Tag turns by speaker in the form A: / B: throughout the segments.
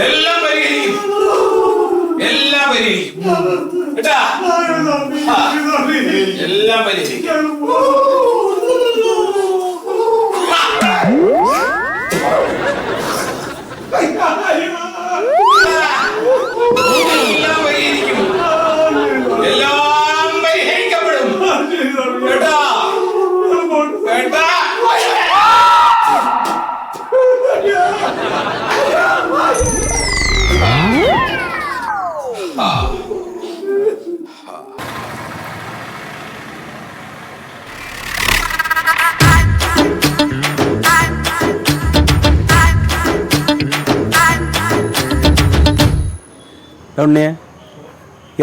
A: എല്ലാം പരിഹരിക്കും എല്ലാം പരിഹരിക്കും കേട്ടാ
B: ഉണ്ണിയെ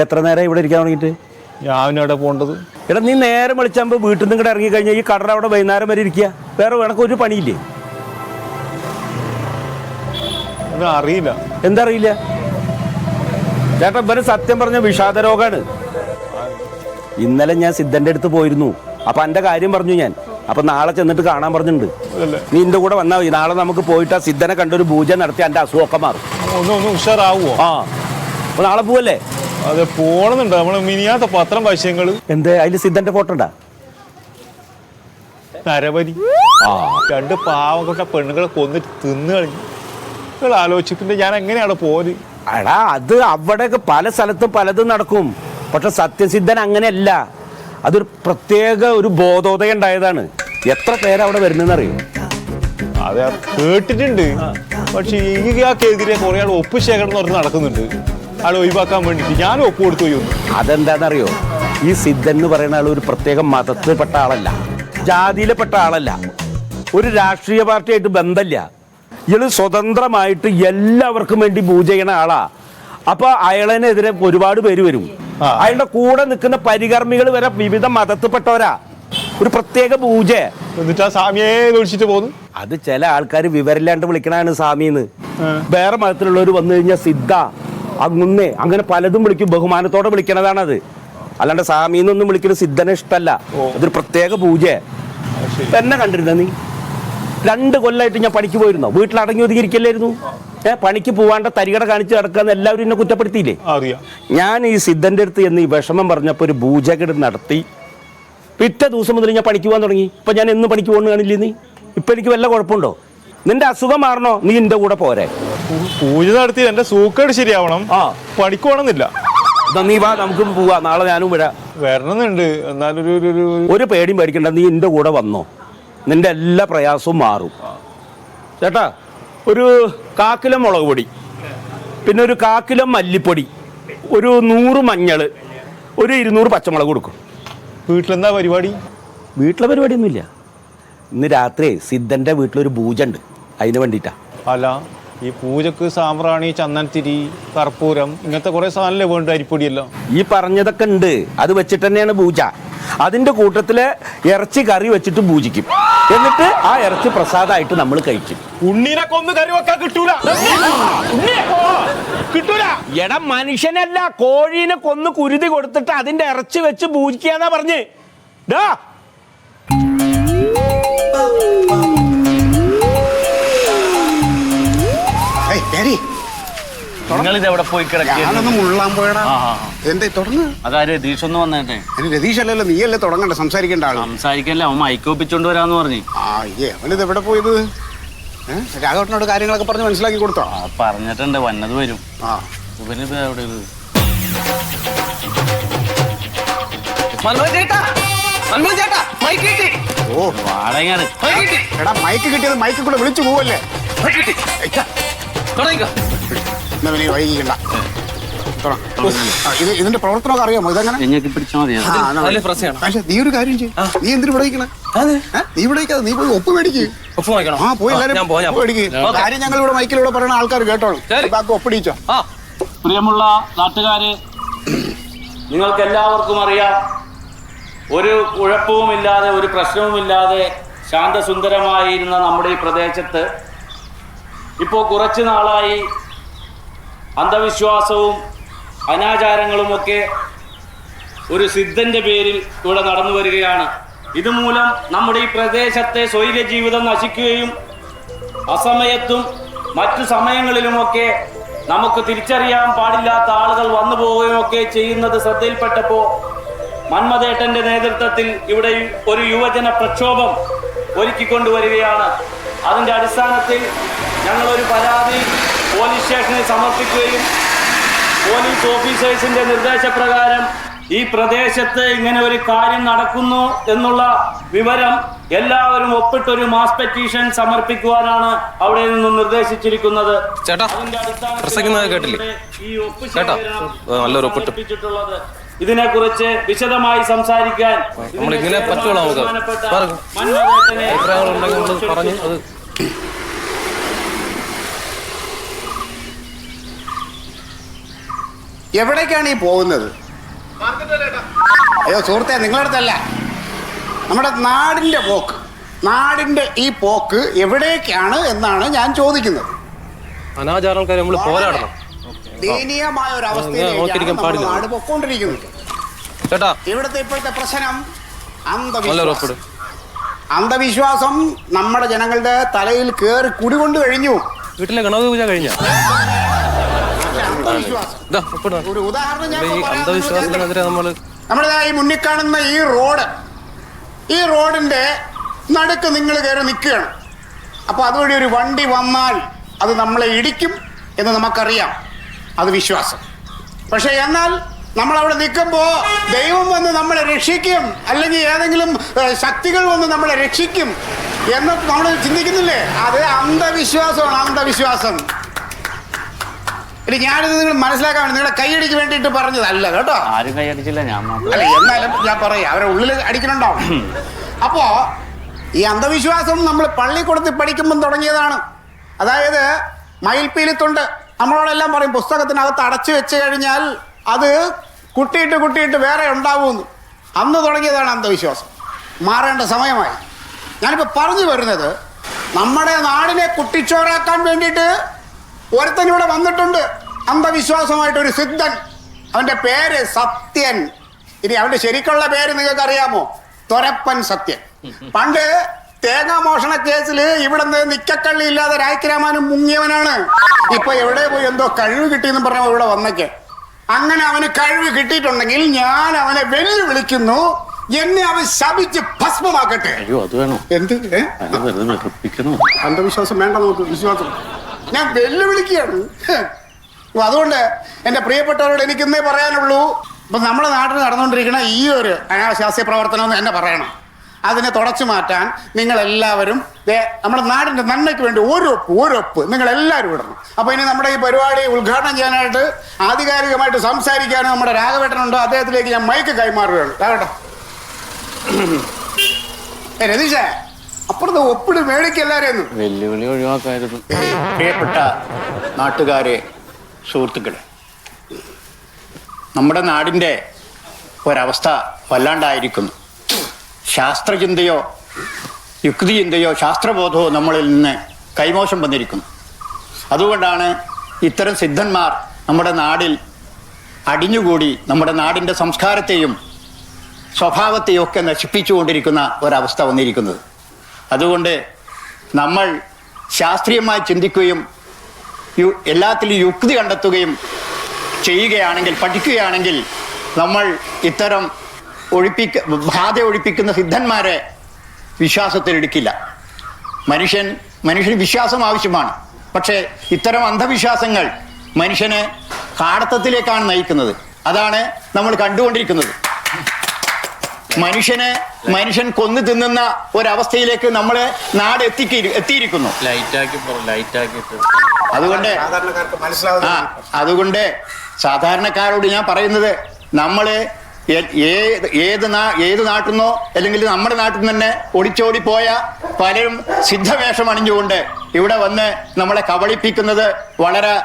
B: എത്ര നേരം ഇവിടെ ഇരിക്കാൻ തുടങ്ങിയിട്ട്?
C: ഞാൻ അവിടെ പോകേണ്ടത്
B: എടാ നീ നേരെ വിളിച്ചാകുമ്പോൾ വീട്ടിൽ നിന്ന് ഇങ്ങോട്ട് ഇറങ്ങി കഴിഞ്ഞാൽ ഈ കടറ അവിടെ വൈകുന്നേരം വരെ ഇരിക്കുക വേറെ വേണക്ക് ഒരു പണിയില്ലേ?
C: അറിയില്ല.
B: എന്താ അറിയില്ല ചേട്ടാ ഇവന് സത്യം പറഞ്ഞ വിഷാദ രോഗമാണ് ഇന്നലെ ഞാൻ സിദ്ധന്റെ അടുത്ത് പോയിരുന്നു. അപ്പൊ എന്റെ കാര്യം പറഞ്ഞു ഞാൻ. അപ്പൊ നാളെ ചെന്നിട്ട് കാണാൻ പറഞ്ഞിട്ടുണ്ട്. നീ എന്റെ കൂടെ വന്നാൽ മതി. നാളെ നമുക്ക് പോയിട്ട് ആ സിദ്ധനെ കണ്ടൊരു പൂജ നടത്തി എന്റെ അസുഖമൊക്കെ മാറും.
C: ഒന്ന് ഒന്ന് ഉഷാറാവോ
B: ആ. അപ്പൊ നാളെ പോവല്ലേ?
C: അതെ പോണെന്നുണ്ട്. നമ്മൾ മിനിയാത്ത പത്രം പൈസങ്ങൾ
B: എന്തേ? അതിൽ സിദ്ധന്റെ ഫോട്ടോ ഉണ്ടാ?
C: നരബലി രണ്ട് കൊണ്ട പെണ്ണുങ്ങളെ കൊന്നിട്ട് തിന്നു കളഞ്ഞു. നിങ്ങൾ ഞാൻ എങ്ങനെയാണ് പോര്
B: എടാ അത് അവിടെയൊക്കെ പല സ്ഥലത്തും പലതും നടക്കും. പക്ഷെ സത്യസിദ്ധൻ അങ്ങനെയല്ല. അതൊരു പ്രത്യേക ഒരു ബോധോദയം ഉണ്ടായതാണ്. എത്ര പേരവിടെ വരുന്നതെന്നറിയോ
C: അതെ കേട്ടിട്ടുണ്ട്. പക്ഷെ ഇയാൾക്കെതിരെ കുറെ ആൾ ഒപ്പ് ശേഖരണം എന്ന് പറഞ്ഞ് നടക്കുന്നുണ്ട്. ആൾ ഒഴിവാക്കാൻ വേണ്ടിട്ട് ഞാൻ ഒപ്പ് കൊടുത്തു പോയി ഒന്ന്.
B: അതെന്താണെന്നറിയോ? ഈ സിദ്ധൻ എന്ന് പറയുന്ന ആൾ ഒരു പ്രത്യേക മതത്തിൽപ്പെട്ട ആളല്ല. ജാതിയിൽപ്പെട്ട ആളല്ല. ഒരു രാഷ്ട്രീയ പാർട്ടിയായിട്ട് ബന്ധമില്ല ഇയാൾ സ്വതന്ത്രമായിട്ട് എല്ലാവർക്കും വേണ്ടി പൂജ ചെയ്യണ ആളാ. അപ്പൊ അയാളെതിരെ ഒരുപാട് പേര് വരും. അയാളുടെ കൂടെ നിൽക്കുന്ന പരികർമ്മികൾ വരെ വിവിധ മതത്തിൽപ്പെട്ടവരാ. ഒരു പ്രത്യേക പൂജ.
C: എന്നിട്ട് ആ സ്വാമിയെ വിളിച്ചിട്ട് പോകുന്നു
B: അത് ചില ആൾക്കാർ വിവരമില്ലാണ്ട് വിളിക്കണാണ് സ്വാമിന്ന്. വേറെ മതത്തിലുള്ളവർ വന്നു കഴിഞ്ഞാൽ സിദ്ധ അങ്ങുന്നേ അങ്ങനെ പലതും വിളിക്കും. ബഹുമാനത്തോടെ വിളിക്കണതാണത്. അല്ലാണ്ട് സ്വാമിന്നൊന്നും വിളിക്കുന്ന സിദ്ധനെ ഇഷ്ടമല്ല അതൊരു പ്രത്യേക പൂജ. എന്നെ കണ്ടിരുന്ന നീ? രണ്ട് കൊല്ലമായിട്ട് ഞാൻ പണിക്ക് പോയിരുന്നോ? വീട്ടിൽ അടങ്ങി ഒതുങ്ങിയിരിക്കല്ലായിരുന്നു ഏ പണിക്ക് പോവാണ്ട തരികട കാണിച്ച് കിടക്കാന്ന് എല്ലാവരും എന്നെ കുറ്റപ്പെടുത്തിയില്ലേ?
C: അറിയാം.
B: ഞാൻ ഈ സിദ്ധന്റെ അടുത്ത് എന്ന് ഈ വിഷമം പറഞ്ഞപ്പോൾ ഒരു പൂജകട് നടത്തി. പിറ്റേ ദിവസം മുതൽ ഞാൻ പണിക്ക് പോകാൻ തുടങ്ങി. ഇപ്പൊ ഞാൻ എന്ന് പണിക്ക് പോകുന്നു കാണില്ലേ നീ? ഇപ്പൊ എനിക്ക് വല്ല കുഴപ്പമുണ്ടോ? നിന്റെ അസുഖം മാറണോ? നീ എന്റെ കൂടെ പോരെ.
C: പൂജ നടത്തി എന്റെ സൂക്കേട് ശരിയാവണം.
B: ആ.
C: പണിക്ക് പോകണമെന്നില്ല.
B: എന്നാ നീ വാ നമുക്ക് പോവാ. നാളെ ഞാനും വരാം.
C: വരണമെന്നുണ്ട്. എന്നാലൊരു ഒരു- ഒരു ഒരു-
B: ഒരു പേടിയും പേടിക്കണ്ട. നീ എന്റെ കൂടെ വന്നോ. നിന്റെ എല്ലാ പ്രയാസവും മാറും. ചേട്ടാ ഒരു കാക്കിലം മുളക് പൊടി പിന്നെ ഒരു കാക്കിലം മല്ലിപ്പൊടി ഒരു നൂറ് മഞ്ഞൾ ഒരു ഇരുന്നൂറ് പച്ചമുളക് കൊടുക്കും.
C: വീട്ടിലെന്താ പരിപാടി?
B: വീട്ടിലെ പരിപാടിയൊന്നുമില്ല. ഇന്ന് രാത്രി സിദ്ധന്റെ വീട്ടിലൊരു പൂജ ഉണ്ട്. അതിന് വേണ്ടിയിട്ടാ.
C: അല്ല. ഈ പൂജക്ക് സാമ്പ്രാണി ചന്ദനത്തിരി കർപ്പൂരം ഇങ്ങനത്തെ കുറെ സാധനല്ലേ വേണ്ട അരിപ്പൊടിയല്ലോ?
B: ഈ പറഞ്ഞതൊക്കെ ഉണ്ട്. അത് വെച്ചിട്ട് തന്നെയാണ് പൂജ. അതിന്റെ കൂട്ടത്തിൽ ഇറച്ചി കറി വെച്ചിട്ട് പൂജിക്കും. എന്നിട്ട് ആ ഇറച്ചി പ്രസാദമായിട്ട് നമ്മൾ കഴിക്കും.
C: ഉണ്ണിനെ കൊന്ന് കറി വെക്കാൻ കിട്ടൂല. കിട്ടൂല.
B: എടാ മനുഷ്യനല്ല കോഴീനെ കൊന്ന് കുരുതി കൊടുത്തിട്ട് അതിന്റെ ഇറച്ചി വെച്ച് പൂജിക്കാന്നാ പറഞ്ഞ്. ഡാ
D: നിങ്ങൾ ഇത് എവിടെ പോയി
E: ഞാനൊന്ന് മുള്ളാൻ പോയടാ. എന്തേ തുടങ്ങ്.
D: അതാ രതീഷ് ഒന്ന് വന്നേ
E: ഇനി രതീഷ് അല്ലല്ലോ നീയല്ലേ തുടങ്ങണ്ട? സംസാരിക്കേണ്ട ആൾ.
D: സംസാരിക്കല്ലേ? അവൻ മൈക്ക് ഒപ്പിച്ചോണ്ട് വരാന്ന് പറഞ്ഞു.
E: ആ ഏ അവനിത് എവിടെ പോയത്? രാഘവട്ടനോട് കാര്യങ്ങളൊക്കെ പറഞ്ഞ് മനസ്സിലാക്കി കൊടുത്തോ?
D: പറഞ്ഞിട്ടുണ്ട്. വന്നത് വരും.
E: ആ.
D: ഇവനിത് എവിടെ ഇത്?
F: ചേട്ടാ മൻമോഹൻ ചേട്ടാ മൈക്ക് കിട്ടി.
E: ഓ.
D: വാടകയാണ്.
F: മൈക്ക് കിട്ടി.
E: എടാ മൈക്ക് കിട്ടിയത് മൈക്കിൽ കൂടെ വിളിച്ചു പോവല്ലേ?
F: കിട്ടി.
E: വൈകിക്കണ്ട ഇത് ഇതിന്റെ പ്രവർത്തനമൊക്കെ അറിയാമോ? ഇതെങ്ങനെ?
D: ഞങ്ങൾക്ക് പിടിച്ചാൽ
F: മതിയാ.
E: പക്ഷേ നീ ഒരു കാര്യം ചെയ്യും. നീ എന്തിനു വിടയിക്കണേ
F: അതെ.
E: നീ വിടയിക്കാതെ നീ പോയി ഒപ്പ് മേടിക്കും.
F: ഒപ്പ്
E: ആ പോയി മേടിക്ക്. കാര്യം ഞങ്ങൾ ഇവിടെ മൈക്കിലൂടെ പറയുന്ന ആൾക്കാർ കേട്ടോളൂ. ബാക്കി ഒപ്പിടിച്ചോ.
F: ആ.
D: പ്രിയമുള്ള നാട്ടുകാരെ നിങ്ങൾക്ക് എല്ലാവർക്കും അറിയാം ഒരു കുഴപ്പവുമില്ലാതെ ഒരു പ്രശ്നവുമില്ലാതെ ശാന്തസുന്ദരമായിരുന്ന നമ്മുടെ ഈ പ്രദേശത്ത് ഇപ്പോൾ കുറച്ച് നാളായി അന്ധവിശ്വാസവും അനാചാരങ്ങളുമൊക്കെ ഒരു സിദ്ധന്റെ പേരിൽ ഇവിടെ നടന്നു വരികയാണ്. ഇതുമൂലം നമ്മുടെ ഈ പ്രദേശത്തെ സ്വൈര്യ ജീവിതം നശിക്കുകയും അസമയത്തും മറ്റു സമയങ്ങളിലുമൊക്കെ നമുക്ക് തിരിച്ചറിയാൻ പാടില്ലാത്ത ആളുകൾ വന്നു പോവുകയൊക്കെ ചെയ്യുന്നത് ശ്രദ്ധയിൽപ്പെട്ടപ്പോൾ മന്മഥേട്ടന്റെ നേതൃത്വത്തിൽ ഇവിടെ ഒരു യുവജന പ്രക്ഷോഭം ഒരുക്കിക്കൊണ്ടുവരികയാണ്. അതിന്റെ അടിസ്ഥാനത്തിൽ ഞങ്ങളൊരു ഒരു പരാതി പോലീസ് സ്റ്റേഷനിൽ സമർപ്പിക്കുകയും പോലീസ് ഓഫീസേഴ്സിന്റെ നിർദ്ദേശപ്രകാരം ഈ പ്രദേശത്ത് ഇങ്ങനെ ഒരു കാര്യം നടക്കുന്നു എന്നുള്ള വിവരം എല്ലാവരും ഒപ്പിട്ടൊരു മാസ് പെറ്റീഷൻ സമർപ്പിക്കുവാനാണ് അവിടെ നിന്നും നിർദ്ദേശിച്ചിരിക്കുന്നത്
F: ചേട്ടാ, കേട്ടില്ലേ? ചേട്ടാ, നല്ലൊരു ഒപ്പിട്ട്.
D: ഇതിനെക്കുറിച്ച് വിശദമായി സംസാരിക്കാൻ
F: നമ്മളിങ്ങനെ പറ്റുള്ളൂ നമുക്ക്.
D: ബഹുമാനപ്പെട്ട
F: പറഞ്ഞു.
D: മന്മഥേട്ടനെ
F: അഭിപ്രായങ്ങളുണ്ടെങ്കിൽ നമ്മൾ പറഞ്ഞ് അത്
E: എവിടേക്കാണ് ഈ പോകുന്നത് അയ്യോ സുഹൃത്തെ നിങ്ങളടുത്തല്ല നമ്മുടെ നാടിന്റെ പോക്ക് നാടിന്റെ ഈ പോക്ക് എവിടേക്കാണ് എന്നാണ് ഞാൻ ചോദിക്കുന്നത്
F: അനാചാരക്കാരെ നമ്മൾ പോരാടണം
E: ദയനീയമായ ഒരു അവസ്ഥയിലേക്കാണ്. നാട് പൊക്കോണ്ടിരിക്കുന്നത്
F: ചേട്ടാ.
E: ഇവിടുത്തെ ഇപ്പോഴത്തെ പ്രശ്നം അന്ധവിശ്വാസം. അന്ധവിശ്വാസം നമ്മുടെ ജനങ്ങളുടെ തലയിൽ കയറി കുടികൊണ്ട് കഴിഞ്ഞു.
F: വീട്ടിലെ ഗണപതി പൂജ കഴിഞ്ഞ?
E: ഒരു ഉദാഹരണം ഞാൻ.
F: അന്ധവിശ്വാസത്തിനെതിരെ നമ്മൾ
E: നമ്മുടെ ഈ മുന്നിൽ കാണുന്ന ഈ റോഡ്. ഈ റോഡിന്റെ നടുക്ക് നിങ്ങൾ കയറി നിൽക്കുകയാണ്. അപ്പോൾ അതുവഴി ഒരു വണ്ടി വന്നാൽ അത് നമ്മളെ ഇടിക്കും എന്ന് നമുക്കറിയാം. അത് വിശ്വാസം. പക്ഷെ എന്നാൽ നമ്മൾ അവിടെ നിൽക്കുമ്പോൾ ദൈവം വന്ന് നമ്മളെ രക്ഷിക്കും. അല്ലെങ്കിൽ ഏതെങ്കിലും ശക്തികൾ വന്ന് നമ്മളെ രക്ഷിക്കും എന്ന് നമ്മൾ ചിന്തിക്കുന്നില്ലേ? അത് അന്ധവിശ്വാസമാണ് അന്ധവിശ്വാസം. ഇനി ഞാനിത് നിങ്ങൾ മനസ്സിലാക്കാൻ വേണ്ടി നിങ്ങളുടെ കൈയടിക്ക് വേണ്ടിയിട്ട് പറഞ്ഞതല്ല കേട്ടോ.
D: ആരും കൈയടിച്ചില്ല ഞാൻ
E: അല്ല എന്നാലും ഞാൻ പറയാം അവരെ ഉള്ളിൽ അടിക്കണുണ്ടാവും അപ്പോ ഈ അന്ധവിശ്വാസം നമ്മൾ പള്ളിക്കൂടത്തിൽ പഠിക്കുമ്പം തുടങ്ങിയതാണ്. അതായത് മയിൽപ്പീലിത്തുണ്ട്. നമ്മളോടെല്ലാം പറയും പുസ്തകത്തിനകത്ത് അടച്ചു വെച്ച് കഴിഞ്ഞാൽ അത് കുട്ടിയിട്ട് കുട്ടിയിട്ട് വേറെ ഉണ്ടാവുമെന്ന് അന്ന് തുടങ്ങിയതാണ് അന്ധവിശ്വാസം. മാറേണ്ട സമയമായി. ഞാനിപ്പോൾ പറഞ്ഞു വരുന്നത് നമ്മുടെ നാടിനെ കുട്ടിച്ചോറാക്കാൻ വേണ്ടിയിട്ട് ഒരുത്തൻ ഇവിടെ വന്നിട്ടുണ്ട്. അന്ധവിശ്വാസമായിട്ട് ഒരു സിദ്ധൻ. അവന്റെ പേര് സത്യൻ. ഇനി അവന്റെ ശരിക്കുള്ള പേര് നിങ്ങൾക്ക് അറിയാമോ തൊരപ്പൻ സത്യൻ. പണ്ട് തേങ്ങാ മോഷണ കേസിൽ ഇവിടെ നിക്കക്കള്ളി ഇല്ലാതെ രായ്ക്കരാമാനും മുങ്ങിയവനാണ്. ഇപ്പൊ എവിടെ പോയി എന്തോ കഴിവ് കിട്ടിയെന്ന് പറഞ്ഞ ഇവിടെ വന്നേക്ക്. അങ്ങനെ അവന് കഴിവ് കിട്ടിയിട്ടുണ്ടെങ്കിൽ ഞാൻ അവനെ വെല്ലുവിളിക്കുന്നു. എന്നെ അവൻ ശപിച്ച് ഭസ്മമാക്കട്ടെ.
D: അയ്യോ അത് വേണോ?
E: എന്ത്? ഏ? അന്ധവിശ്വാസം വേണ്ട നമുക്ക് വിശ്വാസം. ഞാൻ വെല്ലുവിളിക്കുകയാണ്. ഹ്. അതുകൊണ്ട് എന്റെ പ്രിയപ്പെട്ടവരോട് എനിക്ക് ഇന്നേ പറയാനുള്ളൂ. ഇപ്പം നമ്മുടെ നാട്ടിൽ നടന്നുകൊണ്ടിരിക്കുന്ന ഈ ഒരു അനാശാസ്യ പ്രവർത്തനം എന്ന് എന്നെ പറയണം. അതിനെ തുടച്ചു മാറ്റാൻ നിങ്ങളെല്ലാവരും ദേ നമ്മുടെ നാടിന്റെ നന്മയ്ക്ക് വേണ്ടി ഓരോപ്പ് നിങ്ങൾ നിങ്ങളെല്ലാവരും ഇടണം. അപ്പോൾ ഇനി നമ്മുടെ ഈ പരിപാടി ഉദ്ഘാടനം ചെയ്യാനായിട്ട് ആധികാരികമായിട്ട് സംസാരിക്കാനും നമ്മുടെ രാഘവേട്ടനുണ്ടോ അദ്ദേഹത്തിലേക്ക് ഞാൻ മൈക്ക് കൈമാറുകയാണ്. രാഘവേട്ടൻ. ഏ രതീഷേ അപ്പുറത്ത് ഒപ്പിട് മേടിക്കെല്ലാരെയൊന്നും
D: വെല്ലുവിളി ഒഴിവാക്കായിരുന്നു.
G: പ്രിയപ്പെട്ട നാട്ടുകാരെ സുഹൃത്തുക്കളെ നമ്മുടെ നാടിന്റെ ഒരവസ്ഥ വല്ലാണ്ടായിരിക്കുന്നു. ശാസ്ത്രചിന്തയോ യുക്തിചിന്തയോ ശാസ്ത്രബോധമോ നമ്മളിൽ നിന്ന് കൈമോശം വന്നിരിക്കുന്നു. അതുകൊണ്ടാണ് ഇത്തരം സിദ്ധന്മാർ നമ്മുടെ നാടിൽ അടിഞ്ഞുകൂടി നമ്മുടെ നാടിന്റെ സംസ്കാരത്തെയും സ്വഭാവത്തെയും ഒക്കെ നശിപ്പിച്ചുകൊണ്ടിരിക്കുന്ന ഒരവസ്ഥ വന്നിരിക്കുന്നത്. അതുകൊണ്ട് നമ്മൾ ശാസ്ത്രീയമായി ചിന്തിക്കുകയും എല്ലാത്തിലും യുക്തി കണ്ടെത്തുകയും ചെയ്യുകയാണെങ്കിൽ പഠിക്കുകയാണെങ്കിൽ നമ്മൾ ഇത്തരം ഒഴിപ്പിക്ക ബാധ ഒഴിപ്പിക്കുന്ന സിദ്ധന്മാരെ വിശ്വാസത്തിലെടുക്കില്ല. മനുഷ്യൻ മനുഷ്യന് വിശ്വാസം ആവശ്യമാണ്. പക്ഷേ ഇത്തരം അന്ധവിശ്വാസങ്ങൾ മനുഷ്യനെ കാടത്തത്തിലേക്കാണ് നയിക്കുന്നത്. അതാണ് നമ്മൾ കണ്ടുകൊണ്ടിരിക്കുന്നത്. മനുഷ്യനെ മനുഷ്യൻ കൊന്നു തിന്നുന്ന ഒരവസ്ഥയിലേക്ക് നമ്മളെ നാട് എത്തി എത്തിയിരിക്കുന്നു. അതുകൊണ്ട് ആ അതുകൊണ്ട് സാധാരണക്കാരോട് ഞാൻ പറയുന്നത് നമ്മൾ ഏത് ഏത് നാ ഏത് നാട്ടിൽ നിന്നോ അല്ലെങ്കിൽ നമ്മുടെ നാട്ടിൽ നിന്ന് തന്നെ ഒളിച്ചോടി പോയ പലരും സിദ്ധവേഷം അണിഞ്ഞുകൊണ്ട് ഇവിടെ വന്ന് നമ്മളെ കബളിപ്പിക്കുന്നത് വളരെ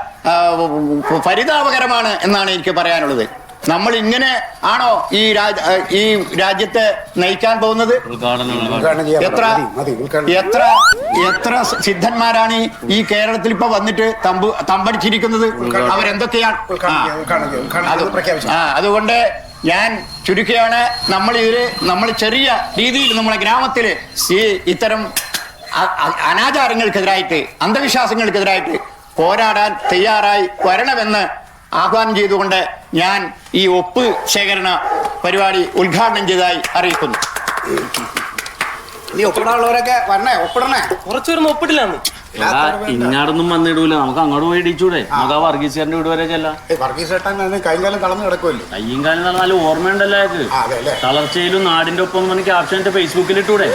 G: പരിതാപകരമാണ് എന്നാണ് എനിക്ക് പറയാനുള്ളത്. നമ്മൾ ഇങ്ങനെ ആണോ ഈ രാജ ഈ രാജ്യത്തെ നയിക്കാൻ പോകുന്നത്? എത്ര. എത്ര എത്ര സിദ്ധന്മാരാണ് ഈ- കേരളത്തിൽ ഇപ്പൊ വന്നിട്ട് തമ്പ് തമ്പടിച്ചിരിക്കുന്നത്? അവരെന്തൊക്കെയാണ്? അതുകൊണ്ട് ഞാൻ ചുരുക്കുകയാണ് നമ്മൾ ഇതിൽ നമ്മൾ ചെറിയ രീതിയിൽ നമ്മളെ ഗ്രാമത്തിൽ ഈ ഇത്തരം അനാചാരങ്ങൾക്കെതിരായിട്ട് അന്ധവിശ്വാസങ്ങൾക്കെതിരായിട്ട് പോരാടാൻ തയ്യാറായി വരണമെന്ന് ആഹ്വാനം ചെയ്തുകൊണ്ട് ഞാൻ ഈ ഒപ്പ് ശേഖരണ പരിപാടി ഉദ്ഘാടനം ചെയ്തതായി അറിയിക്കുന്നു.
E: നീ ഒപ്പിടാനുള്ളവരൊക്കെ വരണേ ഒപ്പിടണേ.
F: കുറച്ചു പേരൊന്നും ഒപ്പിട്ടില്ലാന്ന്
H: ഇങ്ങാടൊന്നും വന്നിടൂല. നമുക്ക് അങ്ങോട്ട് പോയി ഇടിച്ചൂടെ. നമുക്ക് ആ വീട് വരെ ചെല്ലാം.
E: ഏയ് വർഗീസ് ചേട്ടൻ കൈകാലം കളഞ്ഞു കിടക്കുമല്ലോ
H: കയ്യും കാലം നല്ല ഓർമ്മയുണ്ടല്ലേ അയാൾക്ക്? തളർച്ചയിലും നാടിന്റെ ഒപ്പം ക്യാപ്ഷൻ ഫേസ്ബുക്കിൽ ഇട്ടൂടെ.